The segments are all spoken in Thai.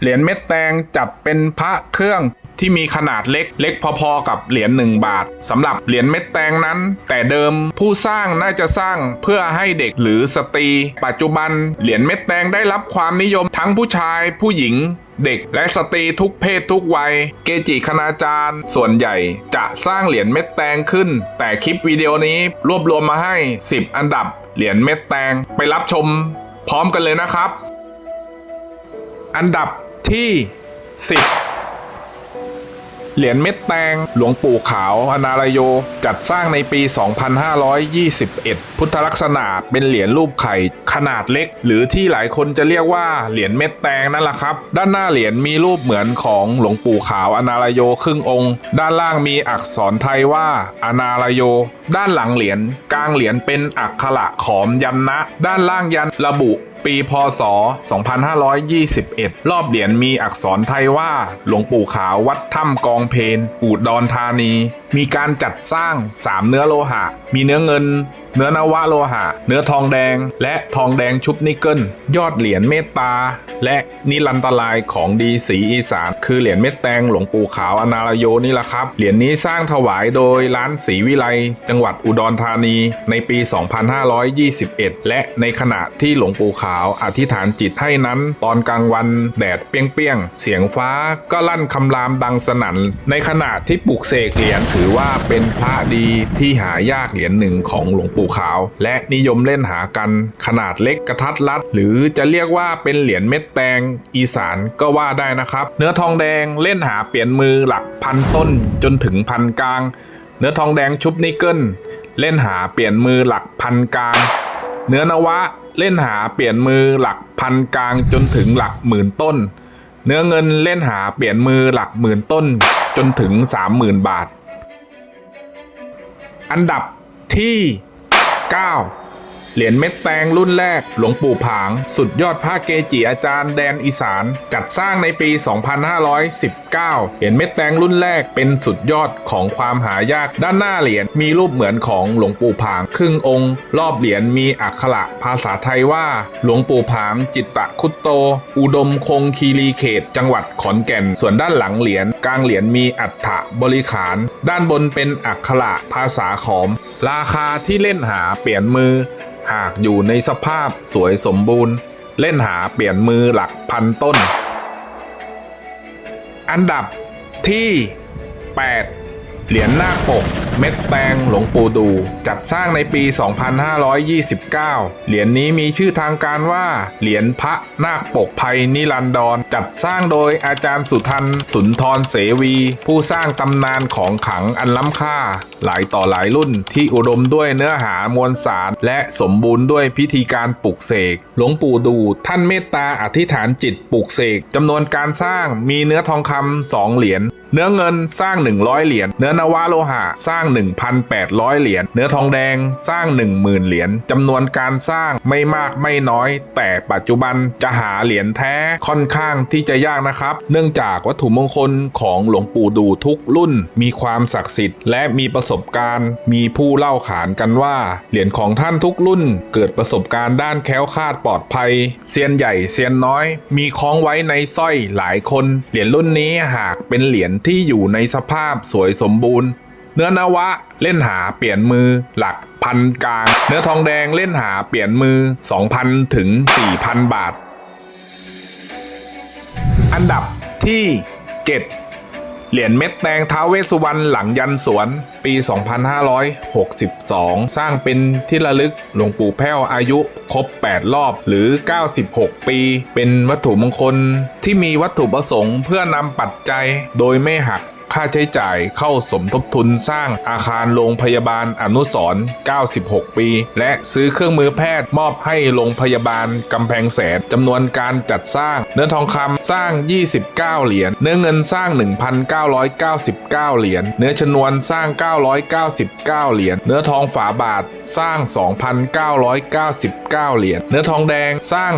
เหรียญเม็ดแตงจัดเป็นพระเครื่องที่มีขนาดเล็กเล็กพอๆกับเหรียญ1บาทสำหรับเหรียญเม็ดแตงนั้น แต่เดิมผู้สร้างน่าจะสร้างเพื่อให้เด็กหรือสตรี ปัจจุบันเหรียญเม็ดแตงได้รับความนิยมทั้งผู้ชายผู้หญิงเด็กและสตรีทุกเพศทุกวัย เกจิคณาจารย์ ส่วนใหญ่จะสร้างเหรียญเม็ดแตงขึ้น แต่คลิปวิดีโอนี้รวบรวมมาให้ 10 อันดับเหรียญเม็ดแตงไปรับชม พร้อมกันเลยนะครับ อันดับ ที่ 10 เหรียญเม็ดแตง หลวงปู่ขาว อนารโย จัดสร้างในปี 2521 พุทธลักษณะเป็นเหรียญรูปไข่ขนาดเล็ก หรือที่หลายคนจะเรียกว่าเหรียญเม็ดแตงนั่นแหละครับ ด้านหน้าเหรียญมีรูปเหมือนของหลวงปู่ขาว อนารโยครึ่งองค์ ด้านล่างมีอักษรไทยว่า อนารโย ด้านหลังเหรียญกลางเหรียญเป็นอักขระขอมยันนะ ด้านล่างยันระบุ ปีพศ 2521 รอบเหรียญมีอักษรไทยว่า หลวงปู่ขาววัดถ้ำกองเพนอุดรธานี มีการจัดสร้าง 3 เนื้อโลหะ มีเนื้อเงิน เนื้อนวะโลหะ เนื้อทองแดง และทองแดงชุบนิกเกิล ยอดเหรียญเมตตา และนิรันตรายของดีสีอีสาน คือเหรียญเม็ดแตงหลวงปู่ขาวอนารโยนี่แหละครับ เหรียญนี้สร้างถวายโดยร้านศรีวิไลจังหวัดอุดรธานีในปี 2521 และในขณะที่หลวงปู่ขาวอธิษฐานจิตให้นั้น ตอนกลางวันแดดเปรี้ยงๆ เสียงฟ้าก็ลั่นคำรามดังสนั่น ในขณะที่ปลุกเสกเหรียญถือว่าเป็นพระดีที่หายากเหรียญหนึ่งของหลวงปู่ขาว และนิยมเล่นหากันขนาดเล็กกระทัดรัด หรือจะเรียกว่าเป็นเหรียญเม็ดแตงอีสานก็ว่าได้นะครับ เนื้อทองแดงเล่นหาเปลี่ยนมือหลักพันต้นจนถึงพันกลาง เนื้อทองแดงชุบนิกเกิลเล่นหาเปลี่ยนมือหลักพันกลาง เนื้อนวะเล่นหาเปลี่ยนมือหลักพันกลางจนถึงหลักหมื่นต้น เนื้อเงินเล่นหาเปลี่ยนมือหลักหมื่นต้นจนถึงสามหมื่นบาท อันดับที่ 9 เหรียญเม็ดแตงรุ่นแรก หลวงปู่ผาง สุดยอดพระเกจิอาจารย์แดนอีสาน จัดสร้างในปี 2519 เหรียญเม็ดแตงรุ่นแรกเป็นสุดยอดของความหายากด้านหน้าเหรียญมีรูปเหมือนของหลวงปู่ผาง ครึ่งองค์ รอบเหรียญมีอักขระภาษาไทยว่า หลวงปู่ผางจิตตะคุตโต อุดมคงคีรีเขต จังหวัดขอนแก่น ส่วนด้านหลังเหรียญกลางเหรียญมีอัฏฐบริขาร ด้านบนเป็นอักขระภาษาขอม ราคาที่เล่นหาเปลี่ยนมือ หากอยู่ในสภาพสวยสมบูรณ์ เล่นหาเปลี่ยนมือหลักพันต้น อันดับที่ 8 เหรียญหน้าคปก เม็ดแตงหลวงปู่ดู จัดสร้างในปี 2529 เหรียญนี้มีชื่อทางการว่า เหรียญพระนาคปกภัยนิรันดร จัดสร้างโดยอาจารย์สุทันสุนทรเสวี ผู้สร้างตำนานของขังอันล้ำค่า หลายต่อหลายรุ่นที่อุดมด้วยเนื้อหามวลสารและสมบูรณ์ด้วยพิธีการปลุกเสก หลวงปู่ดูท่านเมตตาอธิษฐานจิตปลุกเสกจำนวนการสร้างมีเนื้อทองคำสองเหรียญ เนื้อเงินสร้าง 100 เหรียญ เนื้อนวะโลหะสร้าง 1,800 เหรียญ เนื้อทองแดงสร้าง 10,000 เหรียญจำนวนการสร้างไม่มากไม่น้อย แต่ปัจจุบันจะหาเหรียญแท้ค่อนข้างที่จะยากนะครับ เนื่องจากวัตถุมงคลของหลวงปู่ดูทุกรุ่น มีความศักดิ์สิทธิ์และมีประสบการณ์ มีผู้เล่าขานกันว่า เหรียญของท่านทุกรุ่น เกิดประสบการณ์ด้านแค้วคาดปลอดภัยเซียนใหญ่เซียนน้อย มีคล้องไว้ในสร้อยหลายคน เหรียญรุ่นนี้หากเป็นเหรียญที่อยู่ในสภาพสวยสมบูรณ์ เนื้อนวะเล่นหาเปลี่ยนมือหลักพันกลาง เนื้อทองแดงเล่นหาเปลี่ยนมือ 2,000 ถึง 4,000 บาท อันดับที่ 7 เหรียญเม็ดแตงท้าเวสสุวรรณหลังยันสวน ปี 2562 สร้างเป็นที่ระลึกหลวงปู่แพ้วอายุครบ 8 รอบหรือ 96 ปี เป็นวัตถุมงคลที่มีวัตถุประสงค์เพื่อนำปัจจัยโดยไม่หัก ค่าใช้จ่ายเข้าสมทบทุนสร้างอาคารโรงพยาบาลอนุสรณ์96 ปี และซื้อเครื่องมือแพทย์มอบให้โรงพยาบาลกำแพงแสนจำนวนการจัดสร้าง เนื้อทองคำสร้าง 29 เหรียญเนื้อเงินสร้าง 1,999 เหรียญเนื้อชนวนสร้าง 999 เหรียญเนื้อทองฝาบาทสร้าง 2,999 เหรียญเนื้อทองแดงสร้าง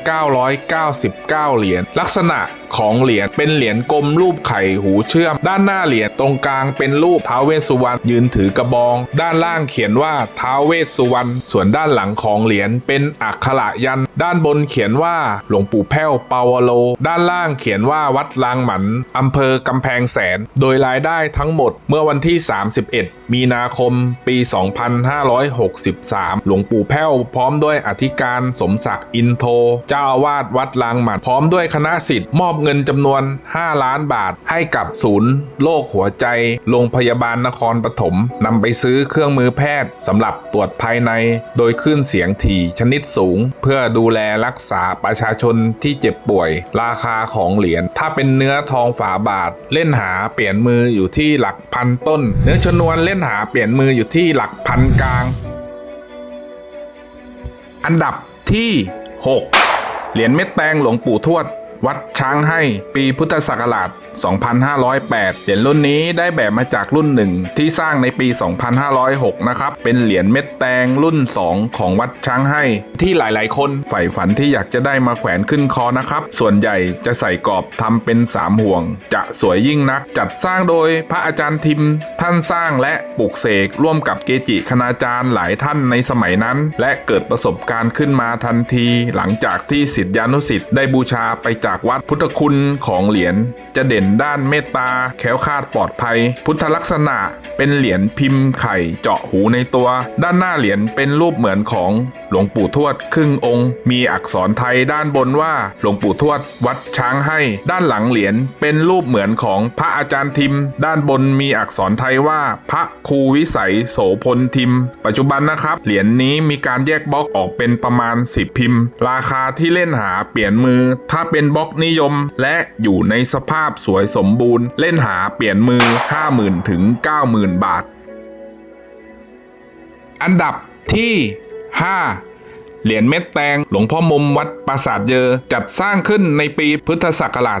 4,999 เหรียญลักษณะของเหรียญเป็นเหรียญกลมรูปไข่หูเชื่อื่อม ด้านหน้าเหรียญตรงกลางเป็นรูปท้าวเวสสุวรรณยืนถือกระบอง ด้านล่างเขียนว่าท้าวเวสสุวรรณส่วนด้านหลังของเหรียญเป็นอักขระยัน ด้านบนเขียนว่าหลวงปู่แพ้วปาวโล ด้านล่างเขียนว่าวัดลางหมันอำเภอกำแพงแสน โดยรายได้ทั้งหมดเมื่อวันที่ 31 มีนาคม ปี 2563 หลวงปู่แพ้วพร้อมด้วยอธิการสมศักดิ์อินโท เจ้าอาวาสวัดลางหมันพร้อมด้วยคณะสิทธิ์มอบเงินจำนวน 5 ล้านบาทให้กับศูนย์โรคหัวใจ โรงพยาบาลนครปฐมนำไปซื้อเครื่องมือแพทย์สำหรับตรวจภายใน โดยขึ้นเสียงถี่ชนิดสูง เพื่อดูแลรักษาประชาชนที่เจ็บป่วย ราคาของเหรียญถ้าเป็นเนื้อทองฝาบาท เล่นหาเปลี่ยนมืออยู่ที่หลักพันต้น เนื้อชนวนเล่นหาเปลี่ยนมืออยู่ที่หลักพันกลาง อันดับที่ 6 เหรียญเม็ดแตงหลวงปู่ทวด วัดช้างให้ปีพุทธศักราช 2508 เหรียญรุ่นนี้ได้แบบมาจากรุ่นหนึ่งที่สร้างในปี 2506 นะครับ เป็นเหรียญเม็ดแตงรุ่น 2 ของวัดช้างให้ ที่หลายๆ คนใฝ่ฝันที่อยากจะได้มาแขวนขึ้นคอนะครับ ส่วนใหญ่จะใส่กรอบทำเป็น 3 ห่วง จะสวยยิ่งนัก จัดสร้างโดยพระอาจารย์ทิม ท่านสร้างและปลูกเสกร่วมกับเกจิคณาจารย์หลายท่านในสมัยนั้น และเกิดประสบการณ์ขึ้นมาทันที หลังจากที่ศิษยานุศิษย์ได้บูชาไปจากวัดพุทธคุณของเหรียญจะเด่นด้านเมตตาแขวคาดปลอดภัย พุทธลักษณะเป็นเหรียญพิมพ์ไข่เจาะหูในตัว ด้านหน้าเหรียญเป็นรูปเหมือนของหลวงปู่ทวดครึ่งองค์ มีอักษรไทยด้านบนว่าหลวงปู่ทวดวัดช้างให้ ด้านหลังเหรียญเป็นรูปเหมือนของพระอาจารย์ทิม ด้านบนมีอักษรไทยว่า พระครูวิสัยโสพลทิม ปัจจุบันนะครับเหรียญนี้มีการแยกบล็อกออกเป็นประมาณ 10 พิมพ์ ราคาที่เล่นหาเปลี่ยนมือ ถ้าเป็นบล็อกนิยมและอยู่ในสภาพสวยสมบูรณ์ เล่นหาเปลี่ยนมือ 50,000 ถึง 90,000 บาท อันดับที่ 5 เหรียญเม็ดแตงหลวงพ่อมุมวัดปราสาทเยอ จัดสร้างขึ้นในปีพุทธศักราช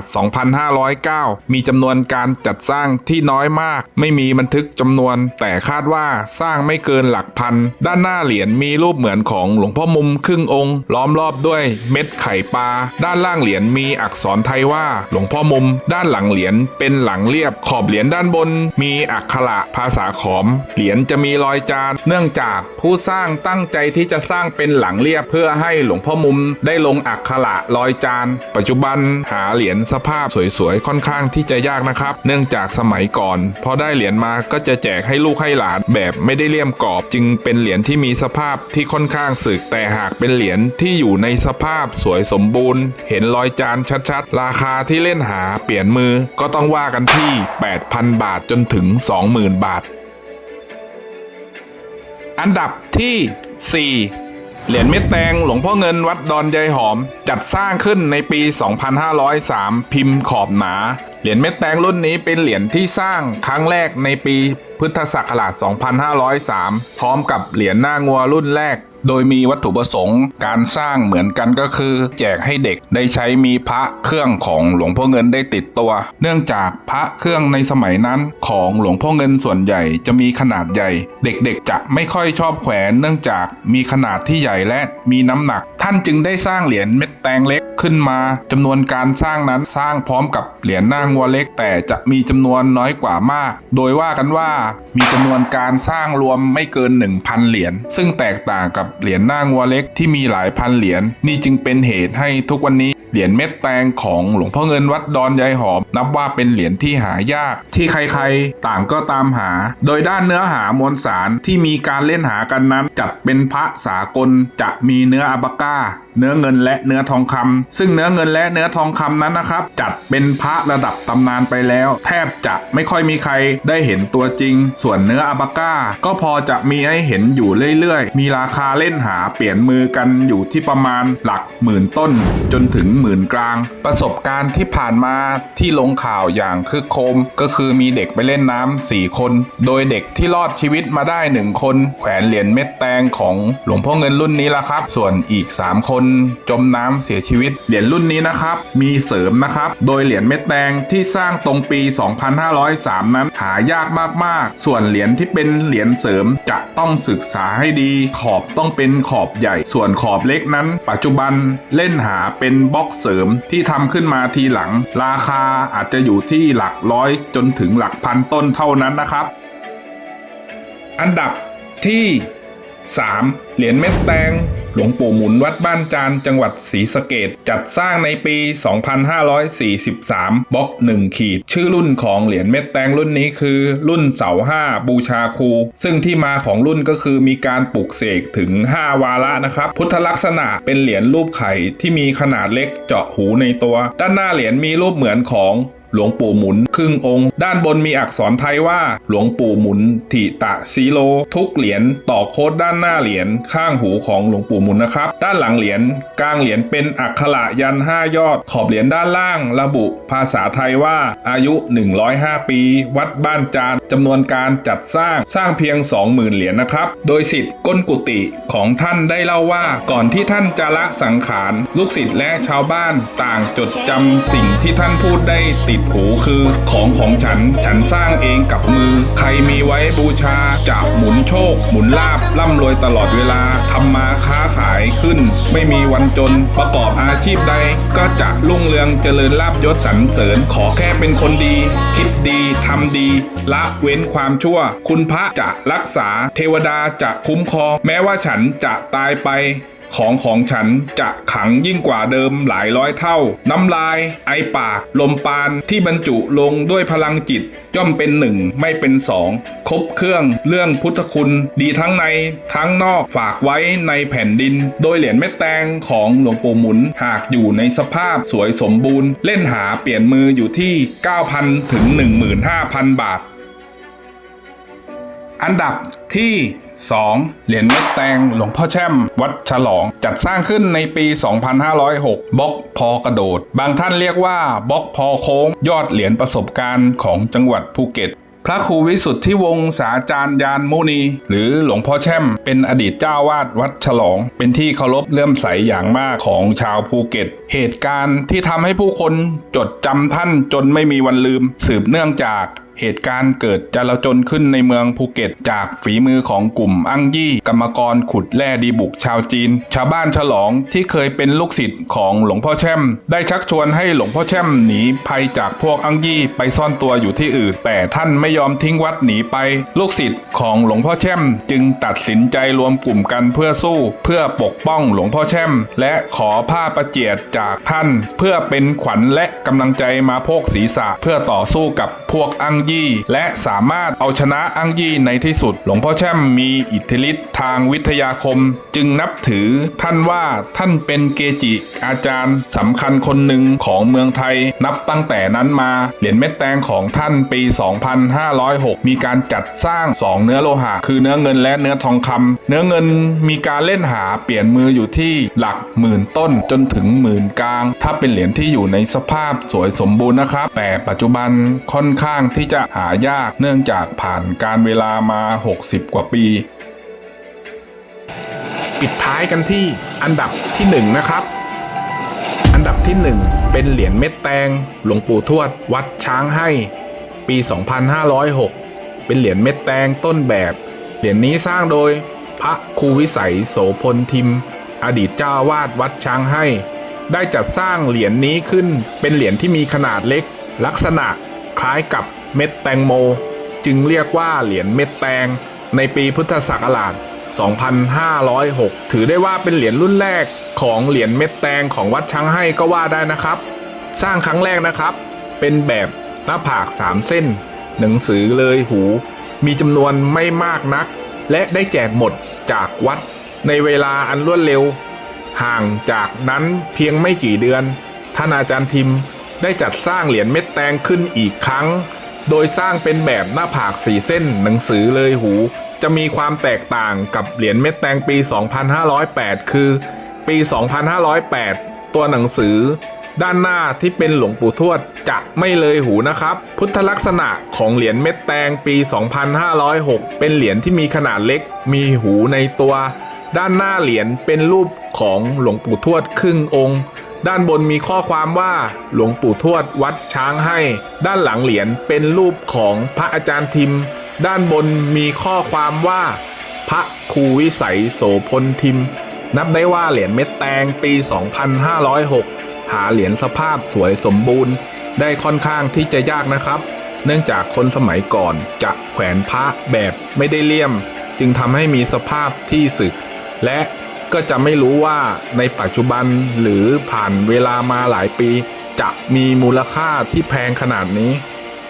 2509 มีจำนวนการจัดสร้างที่น้อยมาก ไม่มีบันทึกจำนวน แต่คาดว่าสร้างไม่เกินหลักพัน ด้านหน้าเหรียญมีรูปเหมือนของหลวงพ่อมุมครึ่งองค์ ล้อมรอบด้วยเม็ดไข่ปลา ด้านล่างเหรียญมีอักษรไทยว่าหลวงพ่อมุม ด้านหลังเหรียญเป็นหลังเรียบ ขอบเหรียญด้านบน มีอักขระภาษาขอม เหรียญจะมีรอยจาน เนื่องจากผู้สร้างตั้งใจที่จะสร้างเป็นหลังเรียบเพื่อให้หลวงพ่อมุมได้ลงอักขระรอยจาน ปัจจุบันหาเหรียญสภาพสวยๆ ค่อนข้างที่จะยากนะครับ เนื่องจากสมัยก่อน พอได้เหรียญมาก็จะแจกให้ลูกให้หลานแบบไม่ได้เลี่ยมกรอบ จึงเป็นเหรียญที่มีสภาพที่ค่อนข้างสึก แต่หากเป็นเหรียญที่อยู่ในสภาพสวยสมบูรณ์ เห็นรอยจานชัดๆ ราคาที่เล่นหาเปลี่ยนมือก็ต้องว่ากันที่ 8,000 บาทจนถึง 20,000 บาท อันดับที่ 4 เหรียญเม็ดแดงหลวงพ่อเงินวัดดอนยายหอม จัดสร้างขึ้นในปี 2503 พิมพ์ขอบหนา เหรียญเม็ดแดงรุ่นนี้เป็นเหรียญที่สร้างครั้งแรกในปีพุทธศักราช 2503 พร้อมกับเหรียญหน้างัวรุ่นแรก โดยมีวัตถุประสงค์การสร้างเหมือนกันก็คือ แจกให้เด็กได้ใช้มีพระเครื่องของหลวงพ่อเงินได้ติดตัว เนื่องจากพระเครื่องในสมัยนั้นของหลวงพ่อเงินส่วนใหญ่จะมีขนาดใหญ่ เด็กๆจะไม่ค่อยชอบแขวนเนื่องจากมีขนาดที่ใหญ่และมีน้ำหนัก ท่านจึงได้สร้างเหรียญเม็ดแตงเล็กขึ้นมาจำนวนการสร้างนั้นสร้างพร้อมกับเหรียญหน้างัวเล็ก แต่จะมีจำนวนน้อยกว่ามาก โดยว่ากันว่ามีจำนวนการสร้างรวมไม่เกิน 1,000 เหรียญซึ่งแตกต่างกับเหรียญหน้างัวเล็กที่มีหลายพันเหรียญนี่จึงเป็นเหตุให้ทุกวันนี้เหรียญเม็ดแตงของหลวงพ่อเงินวัดดอนยายหอม นับว่าเป็นเหรียญที่หายาก ที่ใครๆ ต่างก็ตามหา โดยด้านเนื้อหามวลสารที่มีการเล่นหากันนั้นจัดเป็นพระสากลจะมีเนื้ออับาก้า เนื้อเงินและเนื้อทองคำซึ่งเนื้อเงินและเนื้อทองคำนั้นนะครับ จัดเป็นพระระดับตำนานไปแล้ว แทบจะไม่ค่อยมีใครได้เห็นตัวจริง ส่วนเนื้ออับาก้า ก็พอจะมีให้เห็นอยู่เรื่อยๆ มีราคาเล่นหาเปลี่ยนมือกันอยู่ที่ประมาณหลักหมื่นต้น จนถึงหมื่นกลาง ประสบการณ์ที่ผ่านมาที่ลงข่าวอย่างคึกโคม ก็คือมีเด็กไปเล่นน้ำสี่คน โดยเด็กที่รอดชีวิตมาได้หนึ่งคน แขวนเหรียญเม็ดแตงของหลวงพ่อเงินรุ่นนี้ละครับ ส่วนอีก 3 คนนจมน้ำเสียชีวิต เหรียญรุ่นนี้นะครับ มีเสริมนะครับ โดยเหรียญเม็ดแดงที่สร้างตรงปี 2503 นั้นหายากมากๆ ส่วนเหรียญที่เป็นเหรียญเสริมจะต้องศึกษาให้ดี ขอบต้องเป็นขอบใหญ่ ส่วนขอบเล็กนั้น ปัจจุบันเล่นหาเป็นบล็อกเสริมที่ทำขึ้นมาทีหลัง ราคาอาจจะอยู่ที่หลักร้อยจนถึงหลักพันต้นเท่านั้นนะครับ อันดับที่ 3. เหรียญเม็ดแตง หลวงปู่หมุนวัดบ้านจานจังหวัดศรีสะเกดจัดสร้างในปี 2543 บล็อก 1 ขีด ชื่อรุ่นของเหรียญเม็ดแตงรุ่นนี้คือ รุ่นเสา5บูชาครู ซึ่งที่มาของรุ่นก็คือมีการปลุกเสกถึง 5 วาระนะครับ พุทธลักษณะเป็นเหรียญรูปไข่ที่มีขนาดเล็กเจาะหูในตัว ด้านหน้าเหรียญมีรูปเหมือนของ หลวงปู่หมุน ครึ่งองค์ ด้านบนมีอักษรไทยว่า หลวงปู่หมุนถิตะซีโล ทุกเหรียญต่อโค้ดด้านหน้าเหรียญข้างหูของหลวงปู่หมุนนะครับ ด้านหลังเหรียญกลางเหรียญเป็นอักขระยัน 5 ยอด ขอบเหรียญด้านล่าง ระบุภาษาไทยว่าอายุ 105 ปี วัดบ้านจานจำนวนการจัดสร้างสร้างเพียง 20,000 เหรียญนะครับ โดยสิทธิ์ก้นกุฏิของท่านได้เล่าว่าก่อนที่ท่านจะละสังขาร ลูกศิษย์และชาวบ้านต่างจดจำสิ่งที่ท่านพูดได้ติดหูคือของของฉัน ฉันสร้างเองกับมือ ใครมีไว้บูชาจะหมุนโชค หมุนลาบร่ำรวยตลอดเวลาทำมาค้าขายขึ้น ไม่มีวันจน ประกอบอาชีพใด ก็จะรุ่งเรืองเจริญลาบยศสรรเสริญ ขอแค่เป็นคนดี คิดดีทำดี ละเว้นความชั่ว คุณพระจะรักษา เทวดาจะคุ้มครองแม้ว่าฉันจะตายไป ของของฉันจะขังยิ่งกว่าเดิมหลายร้อยเท่า น้ำลาย ไอปาก ลมปานที่บรรจุลงด้วยพลังจิต ย่อมเป็นหนึ่งไม่เป็นสองครบเครื่องเรื่องพุทธคุณ ดีทั้งในทั้งนอกฝากไว้ในแผ่นดิน โดยเหรียญเม็ดแตงของหลวงปู่หมุน หากอยู่ในสภาพสวยสมบูรณ์ เล่นหาเปลี่ยนมืออยู่ที่ 9,000 ถึง 15,000 บาทอันดับ ที่ 2 เหรียญเม็ดแตงหลวงพ่อแช่ม วัดฉลอง จัดสร้างขึ้นในปี 2506 บล็อกพอกระโดด บางท่านเรียกว่าบล็อกพอโค้ง ยอดเหรียญประสบการณ์ของจังหวัดภูเก็ตพระครูวิสุทธิวงศ์สาจารย์ยานมุนี หรือหลวงพ่อแช่ม เป็นอดีตเจ้าวาดวัดฉลอง เป็นที่เคารพเลื่อมใสอย่างมากของชาวภูเก็ต เหตุการณ์ที่ทำให้ผู้คนจดจำท่านจนไม่มีวันลืม สืบเนื่องจาก เหตุการณ์เกิดจลาจลขึ้นในเมืองภูเก็ต จากฝีมือของกลุ่มอั้งยี่ กรรมกรขุดแร่ดีบุกชาวจีน ชาวบ้านฉลองที่เคยเป็นลูกศิษย์ของหลวงพ่อแช่ม ได้ชักชวนให้หลวงพ่อแช่มหนีภัยจากพวกอั้งยี่ไปซ่อนตัวอยู่ที่อื่น แต่ท่านไม่ยอมทิ้งวัดหนีไป ลูกศิษย์ของหลวงพ่อแช่ม จึงตัดสินใจรวมกลุ่มกันเพื่อสู้ เพื่อปกป้องหลวงพ่อแช่ม และขอผ้าประเจียดจากท่าน เพื่อเป็นขวัญและกำลังใจมาโพกศีรษะเพื่อต่อสู้กับพวกอั้งยี่ และสามารถเอาชนะอั้งยี่ในที่สุด หลวงพ่อแช่มมีอิทธิฤทธิ์ทางวิทยาคม จึงนับถือท่านว่าท่านเป็นเกจิอาจารย์สำคัญคนหนึ่งของเมืองไทย นับตั้งแต่นั้นมาเหรียญเม็ดแตงของท่านปี 2506 มีการจัดสร้าง 2 เนื้อโลหะ คือเนื้อเงินและเนื้อทองคำเนื้อเงินมีการเล่นหาเปลี่ยนมืออยู่ที่หลักหมื่นต้นจนถึงหมื่นกลาง ถ้าเป็นเหรียญที่อยู่ในสภาพสวยสมบูรณ์นะครับ แต่ปัจจุบันค่อนข้างที่จะหายากเนื่องจากผ่านการเวลามา 60 กว่าปี ปิดท้ายกันที่อันดับที่ 1 นะครับ อันดับที่ 1 เป็นเหรียญเม็ดแตงหลวงปู่ทวด วัดช้างให้ ปี 2506 เป็นเหรียญเม็ดแตงต้นแบบ เหรียญนี้สร้างโดยพระครูวิสัยโสพลทิม อดีตเจ้าวาดวัดช้างให้ ได้จัดสร้างเหรียญนี้ขึ้นเป็นเหรียญที่มีขนาดเล็ก ลักษณะคล้ายกับ เม็ดแตงโม จึงเรียกว่าเหรียญเม็ดแตง ในปีพุทธศักราช 2506 ถือได้ว่าเป็นเหรียญรุ่นแรกของเหรียญเม็ดแตงของวัดช้างให้ก็ว่าได้นะครับ สร้างครั้งแรกนะครับ เป็นแบบหน้าผาก 3 เส้น หนังสือเลยหู มีจำนวนไม่มากนัก และได้แจกหมดจากวัดในเวลาอันรวดเร็ว ห่างจากนั้นเพียงไม่กี่เดือน ท่านอาจารย์ทิมได้จัดสร้างเหรียญเม็ดแตงขึ้นอีกครั้ง โดยสร้างเป็นแบบหน้าผากสี่เส้นหนังสือเลยหู จะมีความแตกต่างกับเหรียญเม็ดแตงปี 2508 คือ ปี 2508 ตัวหนังสือ ด้านหน้าที่เป็นหลวงปู่ทวดจะไม่เลยหูนะครับ พุทธลักษณะของเหรียญเม็ดแตงปี 2506 เป็นเหรียญที่มีขนาดเล็ก มีหูในตัว ด้านหน้าเหรียญเป็นรูปของหลวงปู่ทวดครึ่งองค์ ด้านบนมีข้อความว่าหลวงปู่ทวดวัดช้างให้ ด้านหลังเหรียญเป็นรูปของพระอาจารย์ทิม ด้านบนมีข้อความว่า พระครูวิสัยโสพลทิม นับได้ว่าเหรียญเม็ดแตงปี 2506 หาเหรียญสภาพสวยสมบูรณ์ ได้ค่อนข้างที่จะยากนะครับ เนื่องจากคนสมัยก่อนจะแขวนพระแบบไม่ได้เลี่ยม จึงทำให้มีสภาพที่สึก และ ก็จะไม่รู้ว่าในปัจจุบันหรือผ่านเวลามาหลายปี จะมีมูลค่าที่แพงขนาดนี้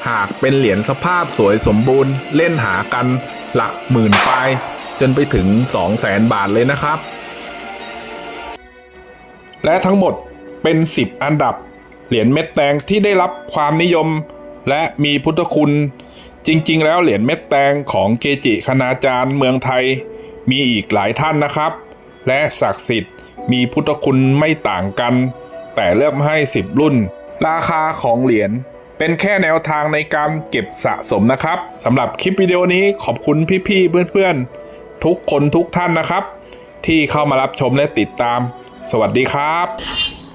หากเป็นเหรียญสภาพสวยสมบูรณ์ เล่นหากันหลักหมื่นไปจนไปถึง 2 0 0แสนบาทเลยนะครับ และทั้งหมดเป็น 10 อันดับ เหรียญเม็ดแตงที่ได้รับความนิยม และมีพุทธคุณ จริง ๆ แล้วเหรียญเม็ดแตงของเกจิคณาจารย์เมืองไทย มีอีกหลายท่านนะครับ และศักดิ์สิทธิ์ มีพุทธคุณไม่ต่างกัน แต่เลือกมาให้ 10 รุ่น ราคาของเหรียญเป็นแค่แนวทางในการเก็บสะสมนะครับสำหรับคลิปวิดีโอนี้ขอบคุณพี่ๆเพื่อนๆ ทุกคนทุกท่านนะครับ ที่เข้ามารับชมและติดตาม สวัสดีครับ